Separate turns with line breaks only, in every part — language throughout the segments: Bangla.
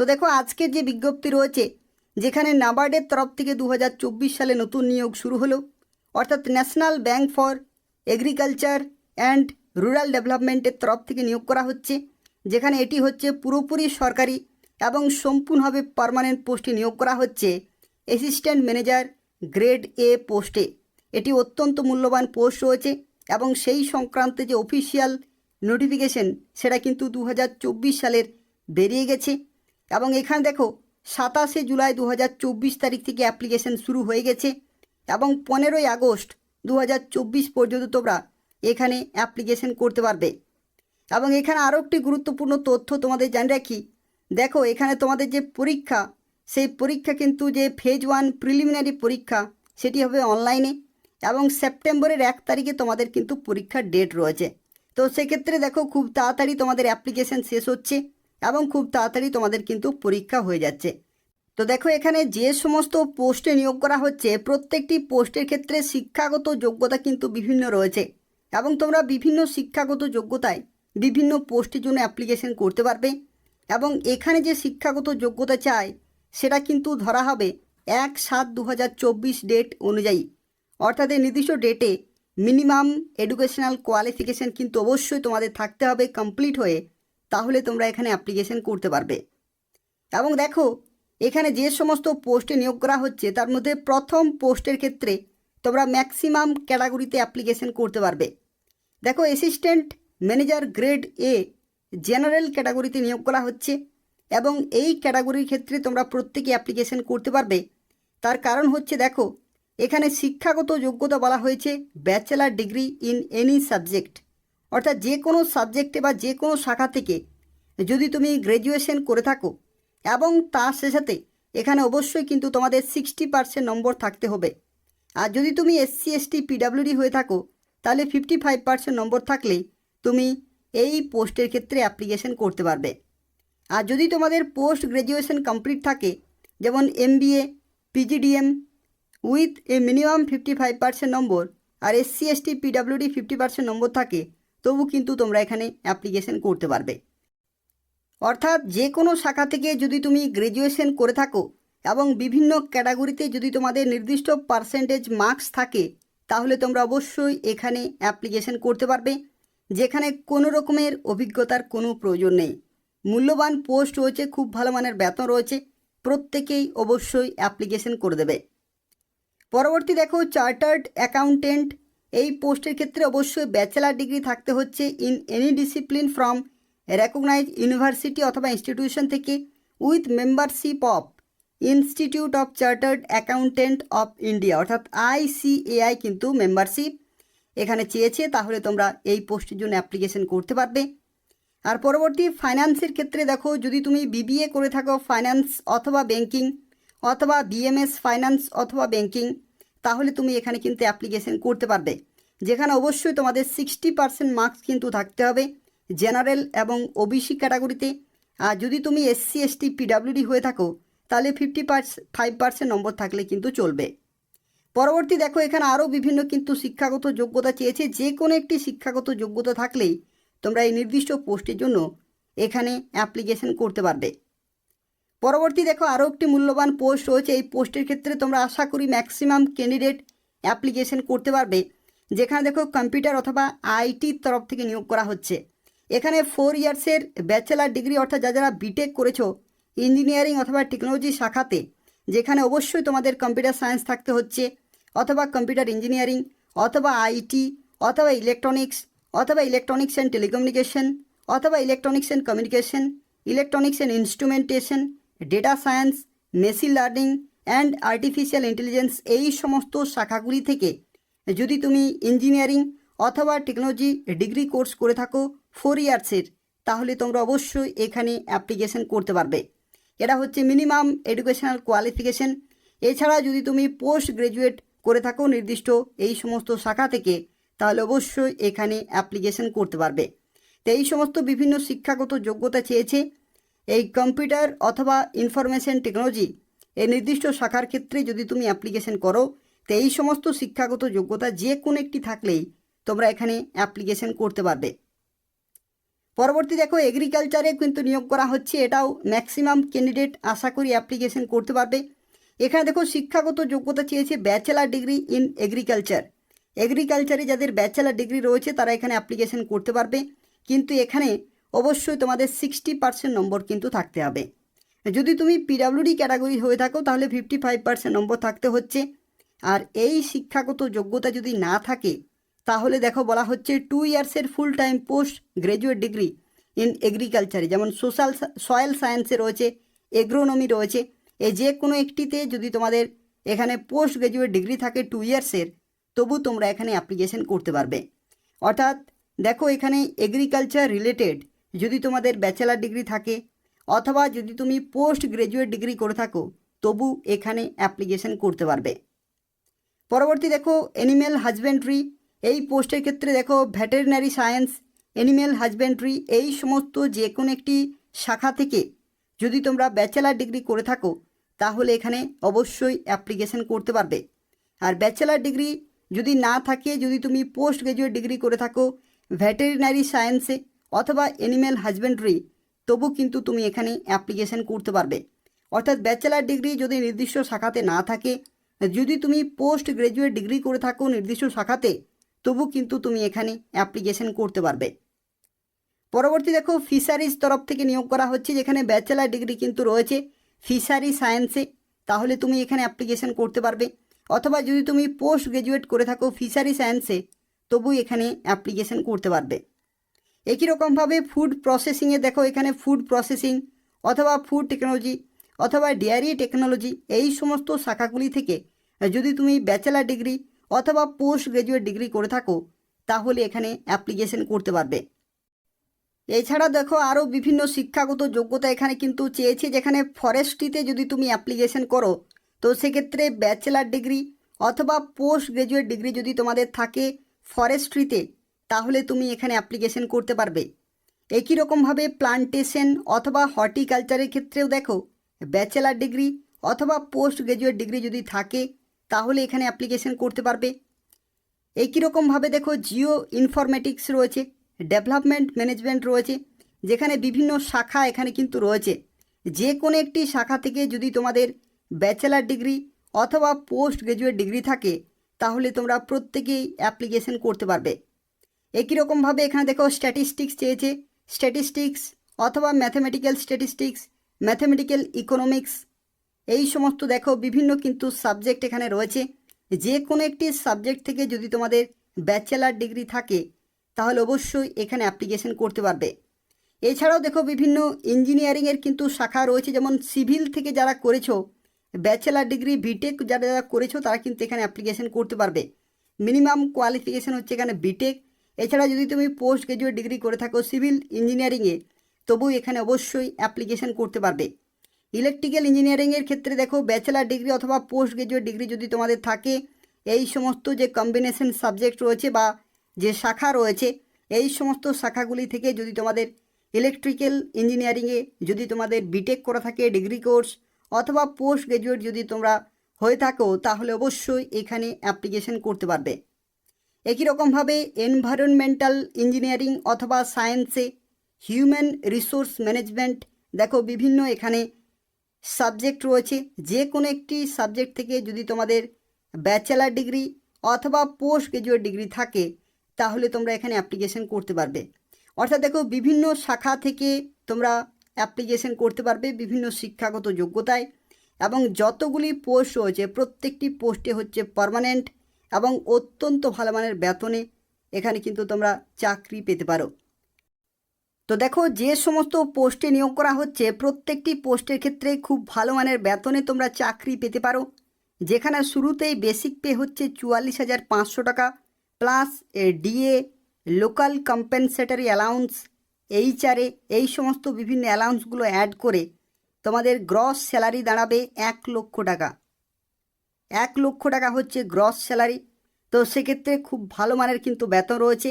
তো দেখো, আজকের যে বিজ্ঞপ্তি রয়েছে, যেখানে নাবার্ডের তরফ থেকে দু হাজার চব্বিশ সালে নতুন নিয়োগ শুরু হলো, অর্থাৎ national bank for agriculture and rural ডেভেলপমেন্টের তরফ থেকে নিয়োগ করা হচ্ছে, যেখানে এটি হচ্ছে পুরোপুরি সরকারি এবং সম্পূর্ণভাবে পার্মানেন্ট পোস্টে নিয়োগ করা হচ্ছে, অ্যাসিস্ট্যান্ট ম্যানেজার গ্রেড এ পোস্টে। এটি অত্যন্ত মূল্যবান পোস্ট রয়েছে এবং সেই সংক্রান্ত যে অফিসিয়াল নোটিফিকেশন, সেটা কিন্তু দু হাজার চব্বিশ সালের বেরিয়ে গেছে। এবং এখানে দেখো সাতাশে জুলাই দু হাজার চব্বিশ তারিখ থেকে অ্যাপ্লিকেশন শুরু হয়ে গেছে এবং পনেরোই আগস্ট দু হাজার চব্বিশ পর্যন্ত তোমরা এখানে অ্যাপ্লিকেশন করতে পারবে। এবং এখানে আরও একটি গুরুত্বপূর্ণ তথ্য তোমাদের জানিয়ে রাখি। দেখো এখানে তোমাদের যে পরীক্ষা, সেই পরীক্ষা কিন্তু যে ফেজ ওয়ান প্রিলিমিনারি পরীক্ষা, সেটি হবে অনলাইনে এবং সেপ্টেম্বরের এক তারিখে তোমাদের কিন্তু পরীক্ষার ডেট রয়েছে। তো সেক্ষেত্রে দেখো খুব তাড়াতাড়ি তোমাদের অ্যাপ্লিকেশন শেষ হচ্ছে। এবং খুব তাড়াতাড়ি তোমাদের কিন্তু পরীক্ষা হয়ে যাচ্ছে। তো দেখো, এখানে যে সমস্ত পোস্টে নিয়োগ করা হচ্ছে, প্রত্যেকটি পোস্টের ক্ষেত্রে শিক্ষাগত যোগ্যতা কিন্তু বিভিন্ন রয়েছে এবং তোমরা বিভিন্ন শিক্ষাগত যোগ্যতায় বিভিন্ন পোস্টের জন্য অ্যাপ্লিকেশন করতে পারবে এবং এখানে যে শিক্ষাগত যোগ্যতা চায় সেটা কিন্তু ধরা হবে এক সাত দু ডেট অনুযায়ী। অর্থাৎ এই নির্দিষ্ট ডেটে মিনিমাম এডুকেশনাল কোয়ালিফিকেশান কিন্তু অবশ্যই তোমাদের থাকতে হবে কমপ্লিট হয়ে তাহলে তোমরা এখানে অ্যাপ্লিকেশন করতে পারবে। এবং দেখো, এখানে যে সমস্ত পোস্টে নিয়োগ করা হচ্ছে, তার মধ্যে প্রথম পোস্টের ক্ষেত্রে তোমরা ম্যাক্সিমাম ক্যাটাগরিতে অ্যাপ্লিকেশন করতে পারবে। দেখো assistant manager grade A general ক্যাটাগরিতে নিয়োগ করা হচ্ছে এবং এই ক্যাটাগরির ক্ষেত্রে তোমরা প্রত্যেকে অ্যাপ্লিকেশন করতে পারবে। তার কারণ হচ্ছে, দেখো, এখানে শিক্ষাগত যোগ্যতা বলা হয়েছে bachelor degree in any subject অর্থাৎ যে কোনো সাবজেক্টে বা যে কোনো শাখা থেকে যদি তুমি গ্র্যাজুয়েশন করে থাকো এবং তার সাথে এখানে অবশ্যই কিন্তু তোমাদের সিক্সটি পার্সেন্ট নম্বর থাকতে হবে। আর যদি তুমি এসসি এসটি পিডাব্লিউডি হয়ে থাকো, তাহলে ফিফটি ফাইভ পার্সেন্ট নম্বর থাকলে তুমি এই পোস্টের ক্ষেত্রে অ্যাপ্লিকেশন করতে পারবে। আর যদি তোমাদের পোস্ট গ্র্যাজুয়েশন কমপ্লিট থাকে, যেমন M BA PGDM with a minimum fifty five percent number, R SC ST PWD fifty percent number থাকে তবু কিন্তু তোমরা এখানে অ্যাপ্লিকেশন করতে পারবে। অর্থাৎ যে কোনো শাখা থেকে যদি তুমি গ্র্যাজুয়েশন করে থাকো এবং বিভিন্ন ক্যাটাগরিতে যদি তোমাদের নির্দিষ্ট পার্সেন্টেজ মার্কস থাকে, তাহলে তোমরা অবশ্যই এখানে অ্যাপ্লিকেশন করতে পারবে, যেখানে কোনো রকমের অভিজ্ঞতার কোনো প্রয়োজন নেই। মূল্যবান পোস্ট রয়েছে, খুব ভালো মানের বেতন রয়েছে, প্রত্যেকেই অবশ্যই অ্যাপ্লিকেশন করে দেবে। পরবর্তী দেখো চার্টার্ড অ্যাকাউন্টেন্ট এই পোস্টের ক্ষেত্রে অবশ্যই ব্যাচেলার ডিগ্রি থাকতে হচ্ছে in any discipline from recognise university অথবা ইনস্টিটিউশন থেকে with membership of institute of chartered accountant of India অর্থাৎ আইসিএআই কিন্তু মেম্বারশিপ এখানে চেয়েছে, তাহলে তোমরা এই পোস্টের জন্য অ্যাপ্লিকেশন করতে পারবে। আর পরবর্তী ফাইন্যান্সের ক্ষেত্রে দেখো, যদি তুমি বিবিএ করে থাকো ফাইন্যান্স অথবা ব্যাংকিং অথবা বিএমএস ফাইন্যান্স অথবা ব্যাংকিং তাহলে তুমি এখানে কিন্তু অ্যাপ্লিকেশন করতে পারবে। যেখানে অবশ্যই তোমাদের সিক্সটি পার্সেন্ট মার্কস কিন্তু থাকতে হবে জেনারেল এবং ওবিসি ক্যাটাগরিতে আর যদি তুমি এসসি এসটি পিডাব্লিউডি হয়ে থাকো, তাহলে ফিফটি ফাইভ পার্সেন্ট নম্বর থাকলে কিন্তু চলবে। পরবর্তী দেখো, এখানে আরও বিভিন্ন কিন্তু শিক্ষাগত যোগ্যতা চেয়েছে। যে কোনো একটি শিক্ষাগত যোগ্যতা থাকলেই তোমরা এই নির্দিষ্ট পোস্টের জন্য এখানে অ্যাপ্লিকেশন করতে পারবে। পরবর্তী দেখো আরও একটি মূল্যবান পোস্ট রয়েছে। এই পোস্টের ক্ষেত্রে তোমরা আশা করি ম্যাক্সিমাম ক্যান্ডিডেট অ্যাপ্লিকেশন করতে পারবে। যেখানে দেখো কম্পিউটার অথবা আইটির তরফ থেকে নিয়োগ করা হচ্ছে। এখানে ফোর ইয়ার্সের ব্যাচেলার ডিগ্রি অর্থাৎ যা যারা বিটেক করেছ ইঞ্জিনিয়ারিং অথবা টেকনোলজি শাখাতে, যেখানে অবশ্যই তোমাদের কম্পিউটার সায়েন্স থাকতে হচ্ছে, অথবা কম্পিউটার ইঞ্জিনিয়ারিং অথবা আইটি অথবা ইলেকট্রনিক্স অথবা ইলেকট্রনিক্স অ্যান্ড টেলিকমিউনিকেশন অথবা electronics and communication electronics and instrumentation data science, machine learning and artificial intelligence এই সমস্ত শাখাগুলি থেকে যদি তুমি ইঞ্জিনিয়ারিং অথবা টেকনোলজি ডিগ্রি কোর্স করে থাকো ফোর ইয়ার্সের তাহলে তোমরা অবশ্যই এখানে অ্যাপ্লিকেশন করতে পারবে। এটা হচ্ছে মিনিমাম এডুকেশনাল কোয়ালিফিকেশন এছাড়া যদি তুমি পোস্ট গ্রাজুয়েট করে থাকো নির্দিষ্ট এই সমস্ত শাখা থেকে, তাহলে অবশ্যই এখানে অ্যাপ্লিকেশন করতে পারবে। তো এই সমস্ত বিভিন্ন শিক্ষাগত যোগ্যতা চেয়েছে। এই কম্পিউটার অথবা ইনফরমেশন টেকনোলজি এই নির্দিষ্ট শাখার ক্ষেত্রে যদি তুমি অ্যাপ্লিকেশন করো, তো এই সমস্ত শিক্ষাগত যোগ্যতা যে কোনো একটি থাকলেই তোমরা এখানে অ্যাপ্লিকেশন করতে পারবে। পরবর্তী দেখো এগ্রিকালচারে কিন্তু নিয়োগ করা হচ্ছে। এটাও ম্যাক্সিমাম ক্যান্ডিডেট আশা করি অ্যাপ্লিকেশন করতে পারবে। এখানে দেখো, শিক্ষাগত যোগ্যতা চেয়েছে ব্যাচেলার ডিগ্রি ইন এগ্রিকালচার এগ্রিকালচারে যাদের ব্যাচেলার ডিগ্রি রয়েছে, তারা এখানে অ্যাপ্লিকেশন করতে পারবে। কিন্তু এখানে অবশ্যই তোমাদের সিক্সটি পার্সেন্ট নম্বর কিন্তু থাকতে হবে। যদি তুমি পিডাব্লিউডি ক্যাটাগরি হয়ে থাকো, তাহলে ফিফটি ফাইভ পার্সেন্ট নম্বর থাকতে হচ্ছে। আর এই শিক্ষাগত যোগ্যতা যদি না থাকে, তাহলে দেখো বলা হচ্ছে two ইয়ার্সের full time post graduate degree in এগ্রিকালচারে যেমন সোশ্যাল সয়েল সায়েন্সে রয়েছে এগ্রোনমি রয়েছে। এই যে কোনো একটিতে যদি তোমাদের এখানে পোস্ট গ্র্যাজুয়েট ডিগ্রি থাকে টু ইয়ার্সের তবু তোমরা এখানে অ্যাপ্লিকেশন করতে পারবে। অর্থাৎ দেখো এখানে এগ্রিকালচার রিলেটেড যদি তোমাদের ব্যাচেলার ডিগ্রি থাকে অথবা যদি তুমি পোস্ট গ্র্যাজুয়েট ডিগ্রি করে থাকো, তবু এখানে অ্যাপ্লিকেশন করতে পারবে। পরবর্তী দেখো অ্যানিম্যাল হাজবেন্ড্রি এই পোস্টের ক্ষেত্রে দেখো ভেটেরিনারি সায়েন্স অ্যানিম্যাল হাজবেন্ড্রি এই সমস্ত যে কোনো একটি শাখা থেকে যদি তোমরা ব্যাচেলার ডিগ্রি করে থাকো, তাহলে এখানে অবশ্যই অ্যাপ্লিকেশন করতে পারবে। আর ব্যাচেলার ডিগ্রি যদি না থাকে, যদি তুমি পোস্ট গ্রাজুয়েট ডিগ্রি করে থাকো ভেটেরিনারি সায়েন্সে অথবা অ্যানিম্যাল হাজবেন্ড্রি তবু কিন্তু তুমি এখানে অ্যাপ্লিকেশন করতে পারবে। অর্থাৎ ব্যাচেলার ডিগ্রি যদি নির্দিষ্ট শাখাতে না থাকে, যদি তুমি পোস্ট গ্রাজুয়েট ডিগ্রি করে থাকো নির্দিষ্ট শাখাতে, তবু কিন্তু তুমি এখানে অ্যাপ্লিকেশন করতে পারবে। পরবর্তী দেখো ফিশারিজ তরফ থেকে নিয়োগ করা হচ্ছে, যেখানে ব্যাচেলার ডিগ্রি কিন্তু রয়েছে ফিশারি সায়েন্সে তাহলে তুমি এখানে অ্যাপ্লিকেশন করতে পারবে। অথবা যদি তুমি পোস্ট গ্রাজুয়েট করে থাকো ফিশারি সায়েন্সে তবু এখানে অ্যাপ্লিকেশন করতে পারবে। একই রকমভাবে ফুড প্রসেসিংয়ে দেখো এখানে ফুড প্রসেসিং অথবা ফুড টেকনোলজি অথবা ডেয়ারি টেকনোলজি এই সমস্ত শাখাগুলি থেকে যদি তুমি ব্যাচেলার ডিগ্রি অথবা পোস্ট গ্রাজুয়েট ডিগ্রি করে থাকো, তাহলে এখানে অ্যাপ্লিকেশন করতে পারবে। এছাড়া দেখো আরও বিভিন্ন শিক্ষাগত যোগ্যতা এখানে কিন্তু চেয়েছে, যেখানে ফরেস্ট্রিতে যদি তুমি অ্যাপ্লিকেশন করো, তো সেক্ষেত্রে ব্যাচেলার ডিগ্রি অথবা পোস্ট গ্রাজুয়েট ডিগ্রি যদি তোমাদের থাকে ফরেস্ট্রিতে তাহলে তুমি এখানে অ্যাপ্লিকেশন করতে পারবে। একই রকমভাবে প্লান্টেশন অথবা হর্টিকালচারের ক্ষেত্রেও দেখো ব্যাচেলার ডিগ্রি অথবা পোস্ট গ্রাজুয়েট ডিগ্রি যদি থাকে, তাহলে এখানে অ্যাপ্লিকেশন করতে পারবে। একই রকমভাবে দেখো জিও ইনফরমেটিক্স রয়েছে ডেভেলপমেন্ট ম্যানেজমেন্ট রয়েছে, যেখানে বিভিন্ন শাখা এখানে কিন্তু রয়েছে। যে কোনো একটি শাখা থেকে যদি তোমাদের ব্যাচেলার ডিগ্রি অথবা পোস্ট গ্রাজুয়েট ডিগ্রি থাকে, তাহলে তোমরা প্রত্যেকেই অ্যাপ্লিকেশন করতে পারবে। একই রকমভাবে এখানে দেখো স্ট্যাটিস্টিক্স চেয়েছে। স্ট্যাটিস্টিক্স অথবা ম্যাথমেটিক্যাল স্ট্যাটিস্টিক্স ম্যাথমেটিক্যাল ইকোনমিক্স এই সমস্ত দেখো বিভিন্ন কিন্তু সাবজেক্ট এখানে রয়েছে। যে কোনো একটি সাবজেক্ট থেকে যদি তোমাদের ব্যাচেলার ডিগ্রি থাকে, তাহলে অবশ্যই এখানে অ্যাপ্লিকেশন করতে পারবে। এছাড়াও দেখো বিভিন্ন ইঞ্জিনিয়ারিংয়ের কিন্তু শাখা রয়েছে, যেমন সিভিল থেকে যারা করেছ ব্যাচেলার ডিগ্রি বিটেক যারা যারা করেছ, তারা কিন্তু এখানে অ্যাপ্লিকেশন করতে পারবে। মিনিমাম কোয়ালিফিকেশান হচ্ছে এখানে বিটেক এছাড়া যদি তুমি পোস্ট গ্রাজুয়েট ডিগ্রি করে থাকো সিভিল ইঞ্জিনিয়ারিংয়ে তবু এখানে অবশ্যই অ্যাপ্লিকেশন করতে পারবে। ইলেকট্রিক্যাল ইঞ্জিনিয়ারিংয়ের ক্ষেত্রে দেখো ব্যাচেলার ডিগ্রি অথবা পোস্ট গ্রাজুয়েট ডিগ্রি যদি তোমাদের থাকে, এই সমস্ত যে কম্বিনেশন সাবজেক্ট রয়েছে বা যে শাখা রয়েছে, এই সমস্ত শাখাগুলি থেকে যদি তোমাদের ইলেকট্রিক্যাল ইঞ্জিনিয়ারিংয়ে যদি তোমাদের বিটেক করা থাকে ডিগ্রি কোর্স অথবা পোস্ট গ্রাজুয়েট যদি তোমরা হয়ে থাকো, তাহলে অবশ্যই এখানে অ্যাপ্লিকেশন করতে পারবে। একই রকমভাবে এনভায়রনমেন্টাল ইঞ্জিনিয়ারিং অথবা সায়েন্সে হিউম্যান রিসোর্স ম্যানেজমেন্ট দেখো বিভিন্ন এখানে সাবজেক্ট রয়েছে। যে কোনো একটি সাবজেক্ট থেকে যদি তোমাদের ব্যাচেলার ডিগ্রি অথবা পোস্ট গ্রাজুয়েট ডিগ্রি থাকে, তাহলে তোমরা এখানে অ্যাপ্লিকেশন করতে পারবে। অর্থাৎ দেখো বিভিন্ন শাখা থেকে তোমরা অ্যাপ্লিকেশন করতে পারবে বিভিন্ন শিক্ষাগত যোগ্যতায় এবং যতগুলি পোস্ট রয়েছে, প্রত্যেকটি পোস্টে হচ্ছে পার্মানেন্ট এবং অত্যন্ত ভালো মানের বেতনে এখানে কিন্তু তোমরা চাকরি পেতে পারো। তো দেখো, যে সমস্ত পোস্টে নিয়োগ করা হচ্ছে, প্রত্যেকটি পোস্টের ক্ষেত্রে খুব ভালো মানের বেতনে তোমরা চাকরি পেতে পারো। যেখানে শুরুতেই বেসিক পে হচ্ছে চুয়াল্লিশ হাজার পাঁচশো টাকা, plus DA, local compensatory allowance HRA এই সমস্ত বিভিন্ন অ্যালাউন্সগুলো অ্যাড করে তোমাদের গ্রস স্যালারি দাঁড়াবে এক লক্ষ টাকা। এক লক্ষ টাকা হচ্ছে গ্রস স্যালারি তো সেক্ষেত্রে খুব ভালো মানের কিন্তু বেতন রয়েছে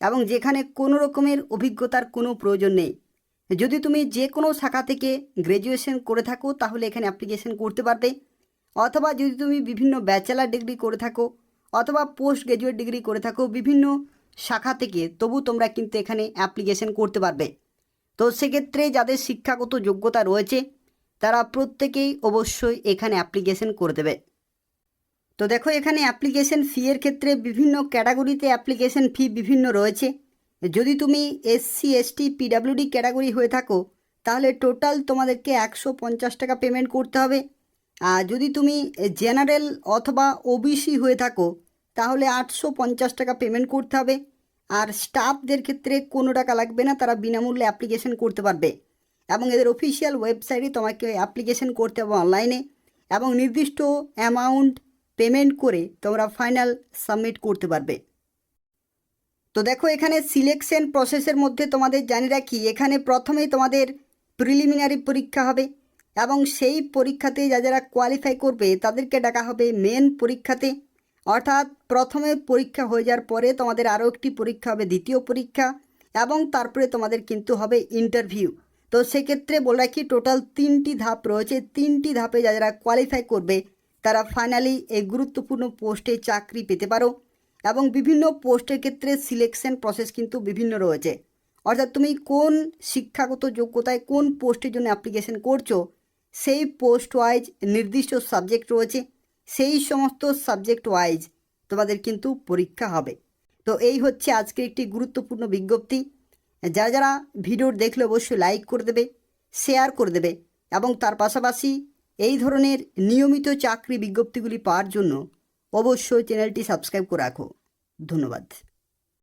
এবং যেখানে কোনো রকমের অভিজ্ঞতার কোনো প্রয়োজন নেই। যদি তুমি যে কোনো শাখা থেকে গ্র্যাজুয়েশন করে থাকো, তাহলে এখানে অ্যাপ্লিকেশন করতে পারবে। অথবা যদি তুমি বিভিন্ন ব্যাচেলার ডিগ্রি করে থাকো, অথবা পোস্ট গ্র্যাজুয়েট ডিগ্রি করে থাকো বিভিন্ন শাখা থেকে, তবু তোমরা কিন্তু এখানে অ্যাপ্লিকেশন করতে পারবে। তো সেক্ষেত্রে যাদের শিক্ষাগত যোগ্যতা রয়েছে, তারা প্রত্যেকেই অবশ্যই এখানে অ্যাপ্লিকেশন করে দেবে। তো দেখো, এখানে অ্যাপ্লিকেশন ফি এর ক্ষেত্রে বিভিন্ন ক্যাটাগরিতে অ্যাপ্লিকেশন ফি বিভিন্ন রয়েছে। যদি তুমি এসসি এসটি পিডাব্লিউডি ক্যাটাগরি হয়ে থাকো, তাহলে টোটাল তোমাদেরকে একশো পঞ্চাশ টাকা পেমেন্ট করতে হবে। আর যদি তুমি জেনারেল অথবা ওবিসি হয়ে থাকো, তাহলে আটশো পঞ্চাশ টাকা পেমেন্ট করতে হবে। আর স্টাফদের ক্ষেত্রে কোনো টাকা লাগবে না, তারা বিনামূল্যে অ্যাপ্লিকেশন করতে পারবে। এবং এদের অফিসিয়াল ওয়েবসাইটে তোমাকে অ্যাপ্লিকেশন করতে হবে অনলাইনে এবং নির্দিষ্ট অ্যামাউন্ট পেমেন্ট করে তোমরা ফাইনাল সাবমিট করতে পারবে। তো দেখো, এখানে সিলেকশন প্রসেসের মধ্যে তোমাদের জানি রাখি, এখানে প্রথমেই তোমাদের প্রিলিমিনারি পরীক্ষা হবে এবং সেই পরীক্ষাতে যা যারা কোয়ালিফাই করবে তাদেরকে ডাকা হবে মেন পরীক্ষাতে। অর্থাৎ প্রথমে পরীক্ষা হয়ে যাওয়ার পরে তোমাদের আরও একটি পরীক্ষা হবে, দ্বিতীয় পরীক্ষা এবং তারপরে তোমাদের কিন্তু হবে ইন্টারভিউ তো সেক্ষেত্রে বলে রাখি টোটাল তিনটি ধাপ রয়েছে। তিনটি ধাপে যা যারা কোয়ালিফাই করবে তারা ফাইনালি এই গুরুত্বপূর্ণ পোস্টে চাকরি পেতে পারো এবং বিভিন্ন পোস্টের ক্ষেত্রে সিলেকশন প্রসেস কিন্তু বিভিন্ন রয়েছে। অর্থাৎ তুমি কোন শিক্ষাগত যোগ্যতায় কোন পোস্টের জন্য অ্যাপ্লিকেশন করছ, সেই পোস্ট ওয়াইজ নির্দিষ্ট সাবজেক্ট রয়েছে, সেই সমস্ত সাবজেক্ট ওয়াইজ তোমাদের কিন্তু পরীক্ষা হবে। তো এই হচ্ছে আজকের একটি গুরুত্বপূর্ণ বিজ্ঞপ্তি। যারা যারা ভিডিও দেখলে অবশ্যই লাইক করে দেবে শেয়ার করে দেবে এবং তার পাশাপাশি এই ধরনের নিয়মিত চাকরি বিজ্ঞপ্তিগুলি পাওয়ার জন্য অবশ্যই চ্যানেলটি সাবস্ক্রাইব করে রাখো। ধন্যবাদ।